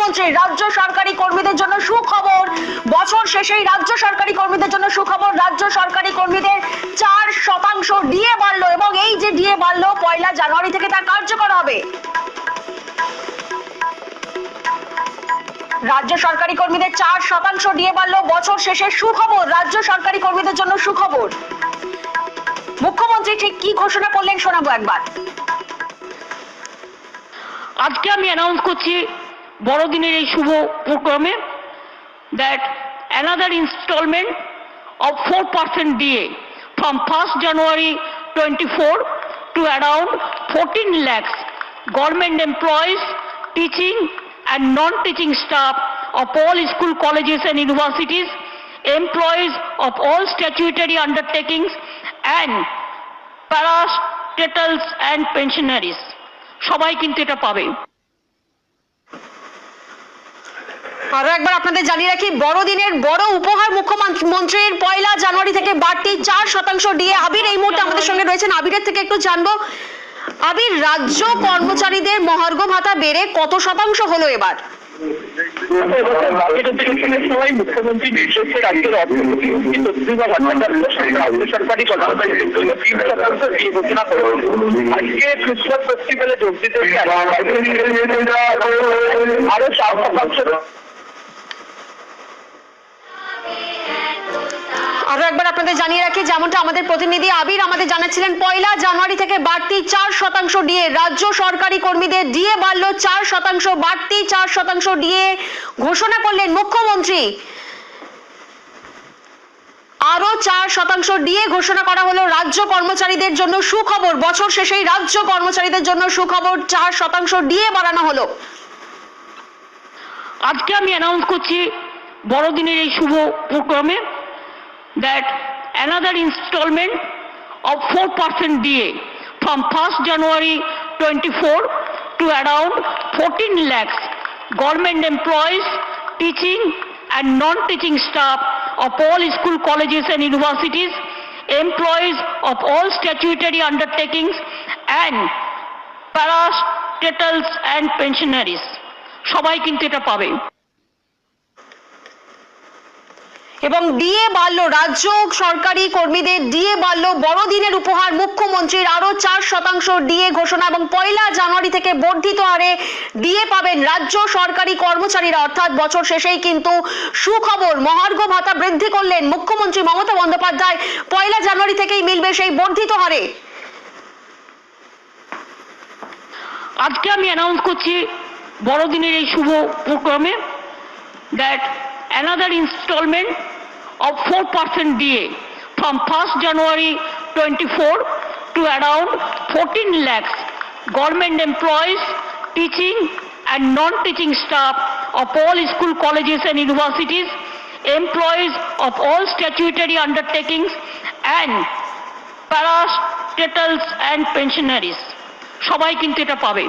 মুখ্যমন্ত্রী, রাজ্য সরকারি কর্মীদের জন্য সুখবর। বছর শেষেই রাজ্য সরকারি কর্মীদের জন্য সুখবর। রাজ্য সরকারি কর্মীদের চার শতাংশ ডিএ বাড়লো এবং এই যে ডিএ বাড়লো, পয়লা জানুয়ারি থেকে তা কার্যকর হবে। রাজ্য সরকারি কর্মীদের চার শতাংশ ডিএ বাড়লো। বছর শেষে সুখবর। রাজ্য সরকারি কর্মীদের জন্য সুখবর। মুখ্যমন্ত্রী ঠিক কি ঘোষণা করলেন শোনাবো একবার। আজকে আমি অ্যানাউন্স করছি বড়দিনের এই শুভ প্রোগ্রামে that another installment of four percent DA from first January twenty four to around fourteen lakhs government employees teaching and non teaching staff of all school colleges and universities employees of all statutory undertakings and parastatals and pensioners সবাই কিন্তু এটা পাবে। আরও একবার আপনাদের জানিয়ে রাখি, বড়দিনের বড় উপহার মুখ্যমন্ত্রীর পয়লা জানুয়ারি থেকে বাড়তি চার শতাংশ দিয়ে আবির এই মুহূর্তে আমাদের সঙ্গে রয়েছেন। আবিরের থেকে একটু জানব, আবির রাজ্য কর্মচারীদের মহার্ঘ ভাতা বেড়ে কত শতাংশ হলো এবার? আরও চার শতাংশ আরও একবার আপনাদের জানিয়ে রাখি, যেমনটা আমাদের প্রতিনিধি আবির আমাদের জানাচ্ছিলেন, পয়লা জানুয়ারি থেকে বাড়তি চার শতাংশ ডিএ, রাজ্য সরকারি কর্মীদের ডিএ বাড়লো চার শতাংশ, বাড়তি চার শতাংশ ডিএ ঘোষণা করলেন মুখ্যমন্ত্রী। আরও চার শতাংশ ডিএ ঘোষণা করা হলো রাজ্য কর্মচারীদের জন্য সুখবর, বছর শেষেই রাজ্য কর্মচারীদের জন্য সুখবর, চার শতাংশ ডিএ বাড়ানো হলো। আজকে আমি অ্যানাউন্স করছি, বড়দিনের এই শুভ প্রোগ্রামে That another instalment of four percent DA from first January twenty four to around fourteen lakhs government employees teaching and non teaching staff of all school colleges and universities, employees of all statutory undertakings and parastatals and pensionaries. সবাই কিন্তু এটা পাবে এবং DA বাড়লো, রাজ্য সরকারি কর্মীদের DA বাড়লো, বড়দিনের উপহার মুখ্যমন্ত্রীর আরও চার শতাংশ ডিএ ঘোষণা এবং পয়লা জানুয়ারি থেকে বর্ধিত হারে ডিএ পাবেন রাজ্য সরকারি কর্মচারীরা। অর্থাৎ বছর শেষেই কিন্তু সুখবর, মহার্ঘ ভাতা বৃদ্ধি করলেন মুখ্যমন্ত্রী মমতা বন্দ্যোপাধ্যায়। পয়লা জানুয়ারি থেকেই মিলবে সেই বর্ধিত হারে। আজকে আমি অ্যানাউন্স করছি বড়দিনের এই শুভ প্রোগ্রামে that Another instalment of four percent DA from first January twenty four to around fourteen lakhs government employees teaching and non teaching staff of all school colleges and universities, employees of all statutory undertakings and parastatals and pensionaries. সবাই কিন্তু এটা পাবে